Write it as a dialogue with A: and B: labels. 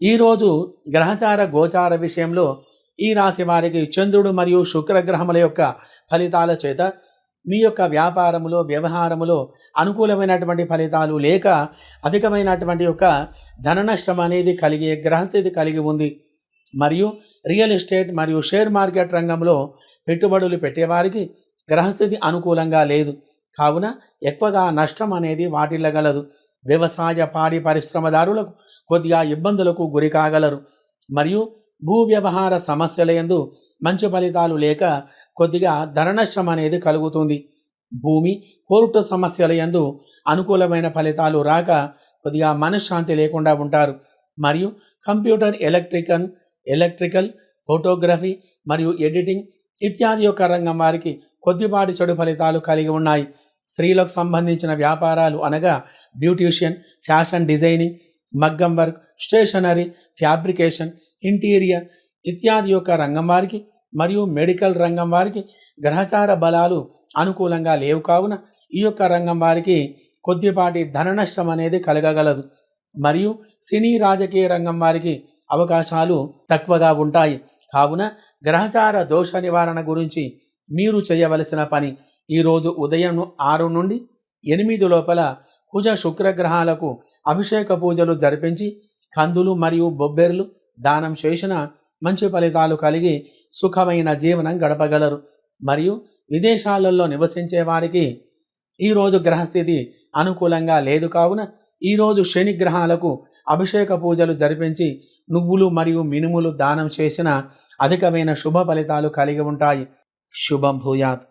A: ఈరోజు గ్రహచార గోచార విషయంలో ఈ రాశి వారికి చంద్రుడు మరియు శుక్రగ్రహముల యొక్క ఫలితాల చేత మీ యొక్క వ్యాపారములో వ్యవహారములో అనుకూలమైనటువంటి ఫలితాలు లేక అధికమైనటువంటి యొక్క ధన నష్టం అనేది కలిగే గ్రహస్థితి కలిగి ఉంది. మరియు రియల్ ఎస్టేట్ మరియు షేర్ మార్కెట్ రంగంలో పెట్టుబడులు పెట్టేవారికి గ్రహస్థితి అనుకూలంగా లేదు. కావున ఎక్కువగా నష్టం అనేది వాటిల్లగలదు. వ్యవసాయ పాడి పరిశ్రమదారులకు కొద్దిగా ఇబ్బందులకు గురి కాగలరు మరియు భూ వ్యవహార సమస్యల యందు మంచి ఫలితాలు లేక కొద్దిగా ధన అనేది కలుగుతుంది. భూమి కోర్టు సమస్యల యందు అనుకూలమైన ఫలితాలు రాక కొద్దిగా మనశ్శాంతి లేకుండా ఉంటారు. మరియు కంప్యూటర్ ఎలక్ట్రికల్ ఎలక్ట్రికల్ ఫోటోగ్రఫీ మరియు ఎడిటింగ్ ఇత్యాది యొక్క రంగం వారికి కొద్దిపాటి చెడు ఫలితాలు కలిగి ఉన్నాయి. స్త్రీలకు సంబంధించిన వ్యాపారాలు అనగా బ్యూటీషియన్ ఫ్యాషన్ డిజైనింగ్ మగ్గం వర్క్ స్టేషనరీ ఫ్యాబ్రికేషన్ ఇంటీరియర్ ఇత్యాది యొక్క రంగం వారికి మరియు మెడికల్ రంగం వారికి గ్రహచార బలాలు అనుకూలంగా లేవు కావున ఈ యొక్క రంగం వారికి కొద్దిపాటి ధన నష్టం అనేది కలగగలదు. మరియు సినీ రాజకీయ రంగం వారికి అవకాశాలు తక్కువగా ఉంటాయి. కావున గ్రహచార దోష నివారణ గురించి మీరు చేయవలసిన పని ఈరోజు ఉదయం ఆరు నుండి ఎనిమిది లోపల కుజ శుక్రగ్రహాలకు అభిషేక పూజలు జరిపించి కందులు మరియు బొబ్బెర్లు దానం చేసిన మంచి ఫలితాలు కలిగి సుఖమైన జీవనం గడపగలరు. మరియు విదేశాలలో నివసించే వారికి ఈరోజు గ్రహస్థితి అనుకూలంగా లేదు కావున ఈరోజు శని గ్రహాలకు అభిషేక పూజలు జరిపించి నువ్వులు మరియు మినుములు దానం చేసిన అధికమైన శుభ ఫలితాలు కలిగి ఉంటాయి. శుభం భూయాత్.